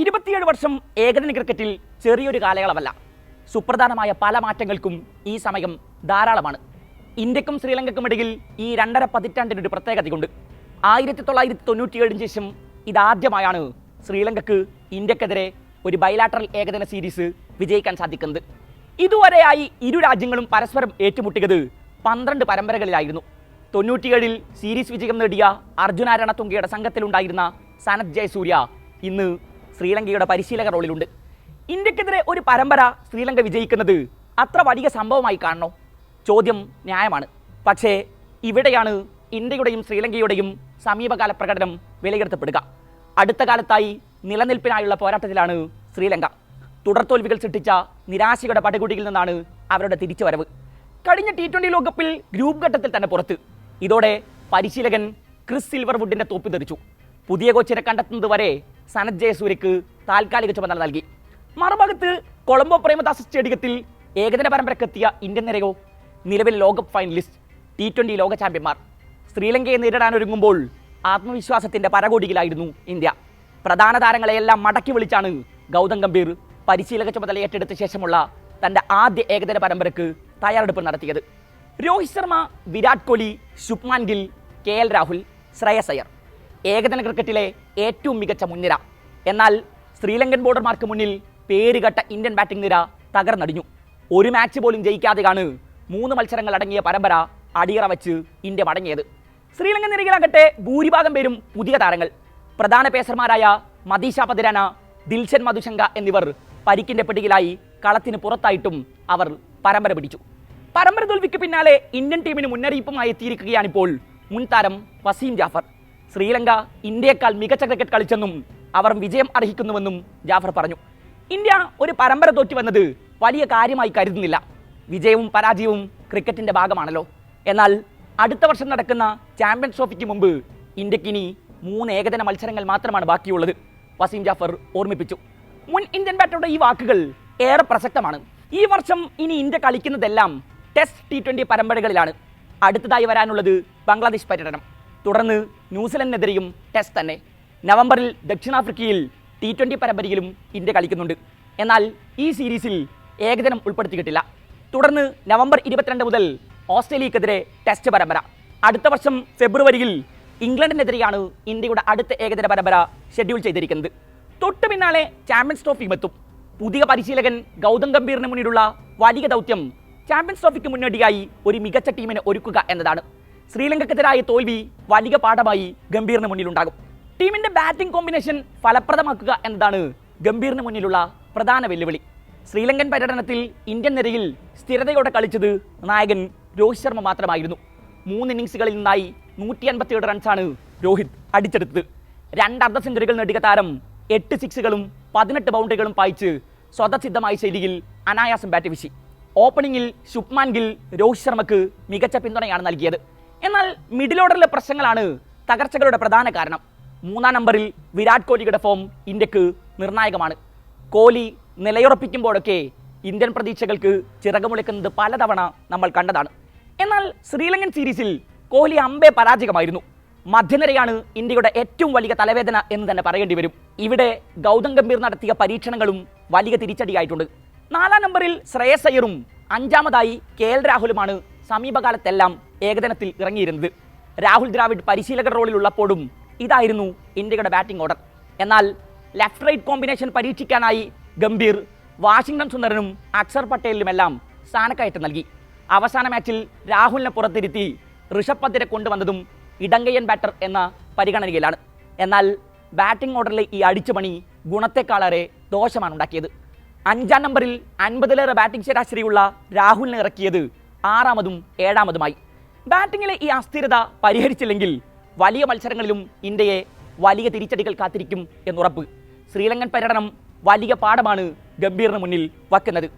ഇരുപത്തിയേഴ് വർഷം ഏകദിന ക്രിക്കറ്റിൽ ചെറിയൊരു കാലയളവല്ല. സുപ്രധാനമായ പല മാറ്റങ്ങൾക്കും ഈ സമയം ധാരാളമാണ്. ഇന്ത്യക്കും ശ്രീലങ്കയ്ക്കും ഇടയിൽ ഈ രണ്ടര പതിറ്റാണ്ടിനൊരു പ്രത്യേകതയുണ്ട്. ആയിരത്തി തൊള്ളായിരത്തി തൊണ്ണൂറ്റിയേഴിന് ശേഷം ഇതാദ്യമായാണ് ശ്രീലങ്കക്ക് ഇന്ത്യക്കെതിരെ ഒരു ബൈലാറ്ററൽ ഏകദിന സീരീസ് വിജയിക്കാൻ സാധിക്കുന്നത്. ഇതുവരെയായി ഇരു രാജ്യങ്ങളും പരസ്പരം ഏറ്റുമുട്ടിയത് പന്ത്രണ്ട് പരമ്പരകളിലായിരുന്നു. തൊണ്ണൂറ്റിയേഴിൽ സീരീസ് വിജയം നേടിയ അർജുന രണതുങ്കയുടെ സംഘത്തിലുണ്ടായിരുന്ന സനത് ജയസൂര്യ ഇന്ന് ശ്രീലങ്കയുടെ പരിശീലക റോളിലുണ്ട്. ഇന്ത്യക്കെതിരെ ഒരു പരമ്പര ശ്രീലങ്ക വിജയിക്കുന്നത് അത്ര വലിയ സംഭവമായി കാണണോ? ചോദ്യം ന്യായമാണ്. പക്ഷേ ഇവിടെയാണ് ഇന്ത്യയുടെയും ശ്രീലങ്കയുടെയും സമീപകാല പ്രകടനം വിലയിരുത്തപ്പെടുക. അടുത്ത കാലത്തായി നിലനിൽപ്പിനായുള്ള പോരാട്ടത്തിലാണ് ശ്രീലങ്ക. തുടർത്തോൽവികൾ സൃഷ്ടിച്ച നിരാശയുടെ പടകുടിയിൽ നിന്നാണ് അവരുടെ തിരിച്ചുവരവ്. കഴിഞ്ഞ ടി ട്വന്റി ലോകകപ്പിൽ ഗ്രൂപ്പ് ഘട്ടത്തിൽ തന്നെ പുറത്ത്. ഇതോടെ പരിശീലകൻ ക്രിസ് സിൽവർവുഡിന്റെ തോപ്പ് തെറിച്ചു പുതിയ കോച്ചിനെ കണ്ടെത്തുന്നത് വരെ സനത് ജയസൂര്യക്ക് താൽക്കാലിക ചുമതല നൽകി. മറുഭാഗത്ത് കൊളംബോ പ്രേമദാസ സ്റ്റേഡിയത്തിൽ ഏകദിന പരമ്പരക്കെത്തിയ ഇന്ത്യൻ നിരയോ നിലവിൽ ലോകകപ്പ് ഫൈനലിസ്റ്റ് ടി ട്വന്റി ലോക ചാമ്പ്യന്മാർ. ശ്രീലങ്കയെ നേരിടാനൊരുങ്ങുമ്പോൾ ആത്മവിശ്വാസത്തിന്റെ പരകോടിയിലായിരുന്നു ഇന്ത്യ. പ്രധാന താരങ്ങളെയെല്ലാം മടക്കി വിളിച്ചാണ് ഗൗതം ഗംഭീർ പരിശീലക ചുമതല ഏറ്റെടുത്ത ശേഷമുള്ള തന്റെ ആദ്യ ഏകദിന പരമ്പരക്ക് തയ്യാറെടുപ്പ് നടത്തിയത്. Rohit Sharma Virat Kohli Shubman Gill K L Rahul Shreyas Iyer. ഏകദിന ക്രിക്കറ്റിലെ ഏറ്റവും മികച്ച മുൻനിര. എന്നാൽ ശ്രീലങ്കൻ ബോർഡർമാർക്ക് മുന്നിൽ പേരുകെട്ട ഇന്ത്യൻ ബാറ്റിംഗ് നിര തകർന്നടിഞ്ഞു. ഒരു മാച്ച് പോലും ജയിക്കാതെയാണ് മൂന്ന് മത്സരങ്ങൾ അടങ്ങിയ പരമ്പര അടിയറ വെച്ച് ഇന്ത്യ മടങ്ങിയത്. ശ്രീലങ്കൻ നിരയിലാകട്ടെ ഭൂരിഭാഗം പേരും പുതിയ താരങ്ങൾ. പ്രധാന പേസർമാരായ മദീഷ പതിരാന ദിൽഷൻ മധുശങ്ക എന്നിവർ പരിക്കിന്റെ പിടിയിലായി കളത്തിന് പുറത്തായിട്ടും അവർ പരമ്പര പിടിച്ചു. പരമ്പര തോൽവിക്ക് പിന്നാലെ ഇന്ത്യൻ ടീമിന് മുന്നറിയിപ്പുമായി എത്തിയിരിക്കുകയാണിപ്പോൾ മുൻ താരം വസീം ജാഫർ. ശ്രീലങ്ക ഇന്ത്യയെക്കാൾ മികച്ച ക്രിക്കറ്റ് കളിച്ചെന്നും അവർ വിജയം അർഹിക്കുന്നുവെന്നും ജാഫർ പറഞ്ഞു. ഇന്ത്യ ഒരു പരമ്പര തോറ്റി വന്നത് വലിയ കാര്യമായി കരുതുന്നില്ല. വിജയവും പരാജയവും ക്രിക്കറ്റിന്റെ ഭാഗമാണല്ലോ. എന്നാൽ അടുത്ത വർഷം നടക്കുന്ന ചാമ്പ്യൻസ് ട്രോഫിക്ക് മുമ്പ് ഇന്ത്യയ്ക്ക് ഇനി മൂന്ന് ഏകദിന മത്സരങ്ങൾ മാത്രമാണ് ബാക്കിയുള്ളത്. വസീം ജാഫർ ഓർമ്മിപ്പിച്ചു. മുൻ ഇന്ത്യൻ ബാറ്ററുടെ ഈ വാക്കുകൾ ഏറെ പ്രസക്തമാണ്. ഈ വർഷം ഇനി ഇന്ത്യ കളിക്കുന്നതെല്ലാം ടെസ്റ്റ് ടി ട്വന്റി പരമ്പരകളിലാണ്. അടുത്തതായി വരാനുള്ളത് ബംഗ്ലാദേശ് പര്യടനം. തുടർന്ന് ന്യൂസിലൻഡിനെതിരെയും ടെസ്റ്റ് തന്നെ. നവംബറിൽ ദക്ഷിണാഫ്രിക്കയിൽ ടി ട്വന്റി പരമ്പരയിലും ഇന്ത്യ കളിക്കുന്നുണ്ട്. എന്നാൽ ഈ സീരീസിൽ ഏകദിനം ഉൾപ്പെടുത്തിയിട്ടില്ല. തുടർന്ന് നവംബർ ഇരുപത്തിരണ്ട് മുതൽ ഓസ്ട്രേലിയക്കെതിരെ ടെസ്റ്റ് പരമ്പര. അടുത്ത വർഷം ഫെബ്രുവരിയിൽ ഇംഗ്ലണ്ടിനെതിരെയാണ് ഇന്ത്യയുടെ അടുത്ത ഏകദിന പരമ്പര ഷെഡ്യൂൾ ചെയ്തിരിക്കുന്നത്. തൊട്ടു പിന്നാലെ ചാമ്പ്യൻസ് ട്രോഫിയും എത്തും പുതിയ പരിശീലകൻ ഗൗതം ഗംഭീറിന് മുന്നിലുള്ള വലിയ ദൗത്യം ചാമ്പ്യൻസ് ട്രോഫിക്ക് മുന്നോടിയായി ഒരു മികച്ച ടീമിനെ ഒരുക്കുക എന്നതാണ്. ശ്രീലങ്കക്കെതിരായ തോൽവി വലിയ പാഠമായി ഗംഭീറിന് മുന്നിലുണ്ടാകും. ടീമിന്റെ ബാറ്റിംഗ് കോമ്പിനേഷൻ ഫലപ്രദമാക്കുക എന്നതാണ് ഗംഭീറിന് മുന്നിലുള്ള പ്രധാന വെല്ലുവിളി. ശ്രീലങ്കൻ പര്യടനത്തിൽ ഇന്ത്യൻ നിരയിൽ സ്ഥിരതയോടെ കളിച്ചത് നായകൻ രോഹിത് ശർമ്മ മാത്രമായിരുന്നു. മൂന്ന് ഇന്നിങ്സുകളിൽ നിന്നായി നൂറ്റി അൻപത്തിയേഴ് റൺസാണ് രോഹിത് അടിച്ചെടുത്തത്. രണ്ട് അർദ്ധ സെഞ്ചുറികൾ നേടിയ താരം എട്ട് സിക്സുകളും പതിനെട്ട് ബൗണ്ടറികളും പായിച്ച് സ്വതസിദ്ധമായ ശൈലിയിൽ അനായാസം ബാറ്റ് വീശി. ഓപ്പണിംഗിൽ ശുഭ്മാൻ ഗിൽ രോഹിത് ശർമ്മക്ക് മികച്ച പിന്തുണയാണ് നൽകിയത്. എന്നാൽ മിഡിൽ ഓർഡറിലെ പ്രശ്നങ്ങളാണ് തകർച്ചകളുടെ പ്രധാന കാരണം. മൂന്നാം നമ്പറിൽ വിരാട് കോഹ്ലിയുടെ ഫോം ഇന്ത്യയ്ക്ക് നിർണായകമാണ്. കോഹ്ലി നിലയുറപ്പിക്കുമ്പോഴൊക്കെ ഇന്ത്യൻ പ്രതീക്ഷകൾക്ക് ചിറകുമുളിക്കുന്നത് പലതവണ നമ്മൾ കണ്ടതാണ്. എന്നാൽ ശ്രീലങ്കൻ സീരീസിൽ കോഹ്ലി അമ്പേ പരാജയമായിരുന്നു. മധ്യനിരയാണ് ഇന്ത്യയുടെ ഏറ്റവും വലിയ തലവേദന എന്ന് തന്നെ പറയേണ്ടി വരും. ഇവിടെ ഗൗതം ഗംഭീർ നടത്തിയ പരീക്ഷണങ്ങളും വലിയ തിരിച്ചടിയായിട്ടുണ്ട്. നാലാം നമ്പറിൽ ശ്രേയസ് അയ്യറും അഞ്ചാമതായി കെ എൽ രാഹുലുമാണ് സമീപകാലത്തെല്ലാം ഏകദിനത്തിൽ ഇറങ്ങിയിരുന്നത്. രാഹുൽ ദ്രാവിഡ് പരിശീലക റോളിലുള്ളപ്പോഴും ഇതായിരുന്നു ഇന്ത്യയുടെ ബാറ്റിംഗ് ഓർഡർ എന്നാൽ ലെഫ്റ്റ് റൈറ്റ് കോമ്പിനേഷൻ പരീക്ഷിക്കാനായി ഗംഭീർ വാഷിംഗ്ടൺ സുന്ദരനും അക്ഷർ പട്ടേലിനുമെല്ലാം സ്ഥാനക്കയറ്റം നൽകി. അവസാന മാച്ചിൽ രാഹുലിനെ പുറത്തിരുത്തി ഋഷഭ് പന്തിനെ കൊണ്ടുവന്നതും ഇടങ്കയ്യൻ ബാറ്റർ എന്ന പരിഗണനയിലാണ്. എന്നാൽ ബാറ്റിംഗ് ഓർഡറിലെ ഈ അടിച്ചുപണി ഗുണത്തെക്കാളേറെ ദോഷമാണ് ഉണ്ടാക്കിയത്. അഞ്ചാം നമ്പറിൽ അൻപതിലേറെ ബാറ്റിംഗ് ശരാശരിയുള്ള രാഹുലിനെ ഇറക്കിയത് ആറാമതും ഏഴാമതുമായി. ബാറ്റിങ്ങിലെ ഈ അസ്ഥിരത പരിഹരിച്ചില്ലെങ്കിൽ വലിയ മത്സരങ്ങളിലും ഇന്ത്യയെ വലിയ തിരിച്ചടികൾ കാത്തിരിക്കും എന്നുറപ്പ്. ശ്രീലങ്കൻ പര്യടനം വലിയ പാഠമാണ് ഗംഭീറിന് മുന്നിൽ വയ്ക്കുന്നത്.